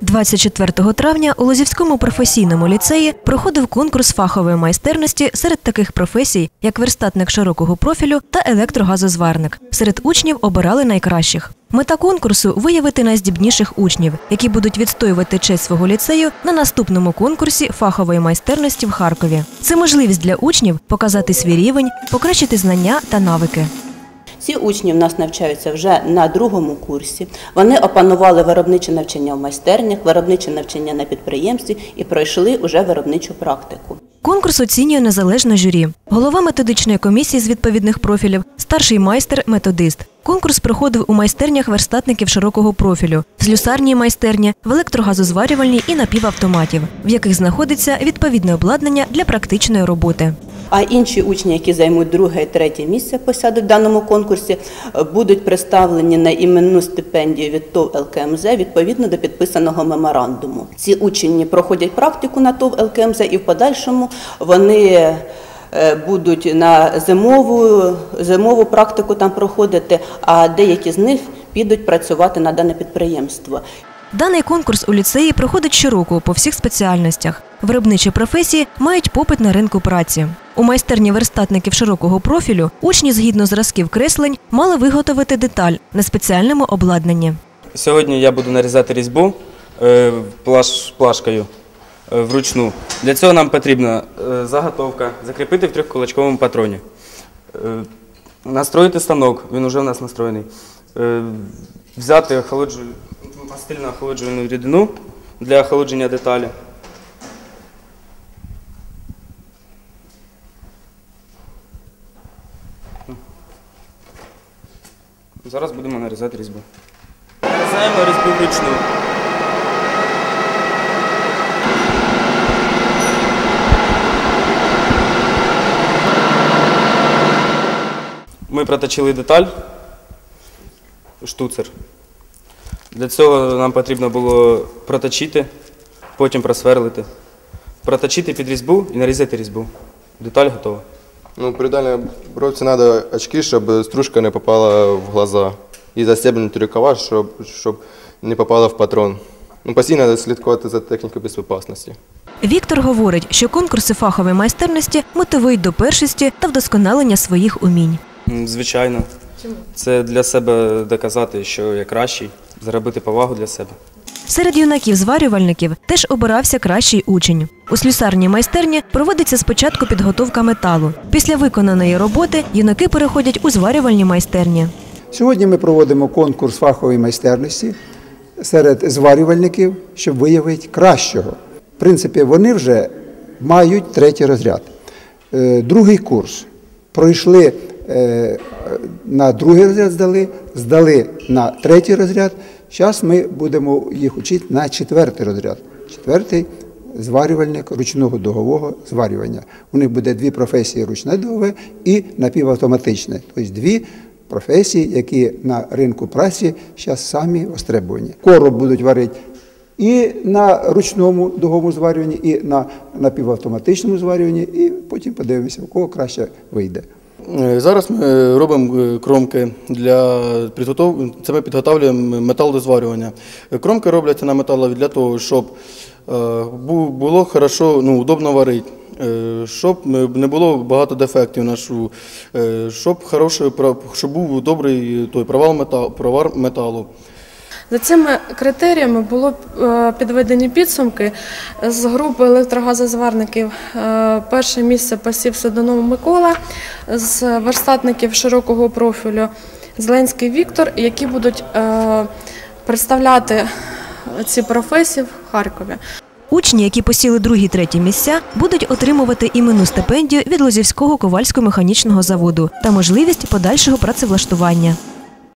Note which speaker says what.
Speaker 1: 24 травня у Лозівському професійному ліцеї проходив конкурс фахової майстерності серед таких професій, як верстатник широкого профілю та електрогазозварник. Серед учнів обирали найкращих. Мета конкурсу виявити найздібніших учнів, які будуть відстоювати честь свого ліцею на наступному конкурсі фахової майстерності в Харкові. Це можливість для учнів показати свій рівень, покращити знання та навики.
Speaker 2: Ці учні в нас навчаються вже на другому курсі. Вони опанували виробниче навчання в майстернях, виробниче навчання на підприємстві і пройшли уже виробничу практику.
Speaker 1: Конкурс оцінює незалежне журі, голова методичної комісії з відповідних профілів, старший майстер, методист. Конкурс проходив у майстернях верстатників широкого профілю, слюсарній майстерні, в електрогазозварювальній і напівавтоматів, в яких знаходиться відповідне обладнання для практичної роботи.
Speaker 2: А інші учні, які займуть друге і третє місце, посядуть в даному конкурсі, е, будуть представлені на іменну стипендію від ТОВ ЛКМЗ відповідно до підписаного меморандуму. Ці учні проходять практику на ТОВ ЛКМЗ і в подальшому вони е, будуть на зимову, зимову практику там проходити, а деякі з них підуть працювати на дане підприємство.
Speaker 1: Даний конкурс у ліцеї проходить щороку по всіх спеціальностях. Виробничі професії мають попит на ринку праці. У майстерні верстатників широкого профілю учні, згідно зразків креслень, мали виготовити деталь на спеціальному обладнанні.
Speaker 3: Сьогодні я буду нарізати різьбу е, плаш, плашкою е, вручну. Для цього нам потрібна е, заготовка, закріпити в трьохкулачковому патроні. Настроїти станок, він вже у нас настроєний. Взяти охолоджу... пастильну охолоджувальну рідину для охолодження деталі. Зараз будемо нарізати різьбу. Нарізаємо різьбу вручну. Ми проточили деталь, штуцер. Для цього нам потрібно було проточити, потім просверлити, проточити під різьбу і нарізати різьбу. Деталь готова.
Speaker 4: Ну, при дальній бровці треба очки, щоб стружка не попала в глаза. І застебнути рукава, щоб, щоб не попала в патрон. Ну, постійно треба слідкувати за технікою безпечності.
Speaker 1: Віктор говорить, що конкурси фахової майстерності мотивують до першості та вдосконалення своїх умінь.
Speaker 3: Звичайно. Це для себе доказати, що я кращий, заробити повагу для себе.
Speaker 1: Серед юнаків-зварювальників теж обирався кращий учень. У слюсарній майстерні проводиться спочатку підготовка металу. Після виконаної роботи юнаки переходять у зварювальні майстерні.
Speaker 5: Сьогодні ми проводимо конкурс фахової майстерності серед зварювальників, щоб виявити кращого. В принципі, вони вже мають третій розряд. Е, Другий курс пройшли е, на другий розряд, здали, здали на третій розряд. Зараз ми будемо їх вчити на четвертий розряд. Четвертий зварювальник ручного дугового зварювання. У них буде дві професії ручне дугове і напівавтоматичне. Тобто дві професії, які на ринку праці зараз самі востребовані. Короб будуть варити і на ручному дуговому зварюванні, і на напівавтоматичному зварюванні, і потім подивимося, у кого краще вийде.
Speaker 6: Е, Зараз ми робимо е, кромки для підготовки, Це ми підготовлюємо метал до зварювання. Е, Кромки робляться на металові для того, щоб було хорошо, ну, удобно варити, щоб не було багато дефектів нашу, щоб, хороший, щоб був добрий той провал метал, провар металу.
Speaker 7: За цими критеріями було е, підведені підсумки з групи електрогазозварників. Е, Перше місце посів Садонов Микола з верстатників широкого профілю Зеленський Віктор, які будуть е, представляти ці професії в Харкові.
Speaker 1: Учні, які посіли другі-треті місця, будуть отримувати іменну стипендію від Лозівського ковальсько-механічного заводу та можливість подальшого працевлаштування.